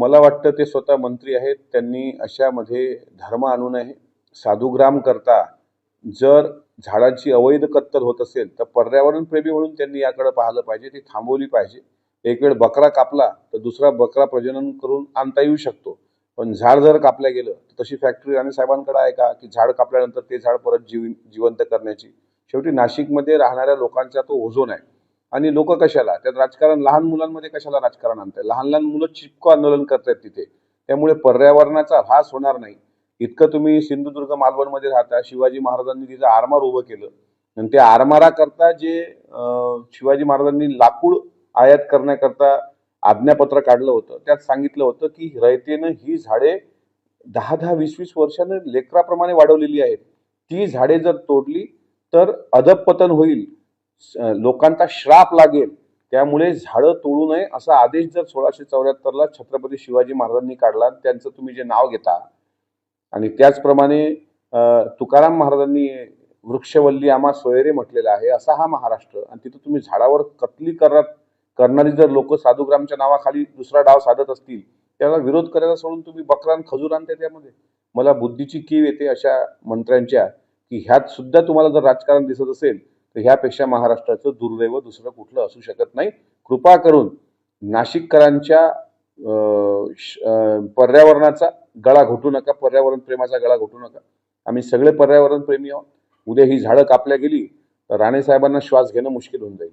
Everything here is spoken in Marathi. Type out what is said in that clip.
मला वाटतं ते स्वतः मंत्री आहेत त्यांनी अशामध्ये धर्म आणू नये. साधुग्राम करता जर झाडांची अवैध कत्तल होत असेल तर पर्यावरणप्रेमी म्हणून त्यांनी याकडे पाहिलं पाहिजे ती थांबवली पाहिजे. एक वेळ बकरा कापला तर दुसरा बकरा प्रजनन करून आणता येऊ शकतो. पण झाड जर कापल्या गेलं तर तशी फॅक्टरी राणे साहेबांकडे आहे का? की झाड कापल्यानंतर ते झाड परत जीव जिवंत करण्याची? शेवटी नाशिकमध्ये राहणाऱ्या लोकांचा तो ओझोन आहे. आणि लोक कशाला? त्यात राजकारण लहान मुलांमध्ये कशाला राजकारण आणताय? लहान लहान मुलं चिपको आंदोलन करतायत तिथे. त्यामुळे पर्यावरणाचा ऱ्हास होणार नाही. इतकं तुम्ही सिंधुदुर्ग मालवणमध्ये राहता शिवाजी महाराजांनी तिथं आरमार उभं केलं. आणि त्या आरमाराकरता जे शिवाजी महाराजांनी लाकूड आयात करण्याकरता आज्ञापत्र काढलं होतं त्यात सांगितलं होतं की रयतेनं ही झाडे दहा दहा वीस वीस वर्षानं लेकराप्रमाणे वाढवलेली आहेत. ती झाडे जर तोडली तर अदब पतन होईल. लोकांचा श्राप लागेल. त्यामुळे झाडं तोडू नये असा आदेश जर सोळाशे चौऱ्याहत्तरला छत्रपती शिवाजी महाराजांनी काढला त्यांचं तुम्ही जे नाव घेता आणि त्याचप्रमाणे तुकाराम महाराजांनी वृक्षवल्ली आम्हा सोयरे म्हटलेला आहे असा हा महाराष्ट्र आणि तिथं तुम्ही झाडावर कत्ली करत करणारी जर लोक साधुग्रामच्या नावाखाली दुसरा डाव साधत असतील त्याला विरोध करायला सोडून तुम्ही बकरान खजूर आणते त्यामध्ये. मला बुद्धीची कीव येते अशा मंत्र्यांच्या की ह्यात सुद्धा तुम्हाला जर राजकारण दिसत असेल तर ह्यापेक्षा महाराष्ट्राचं दुर्दैव दुसरं कुठलं असू शकत नाही. कृपा करून नाशिककरांच्या श- पर्यावरणाचा गळा घोटू नका पर्यावरण प्रेमाचा गळा घोटू नका. आम्ही सगळे पर्यावरण प्रेमी आहोत. उद्या ही झाडं कापल्या गेली तर राणे साहेबांना श्वास घेणं मुश्किल होऊन जाईल.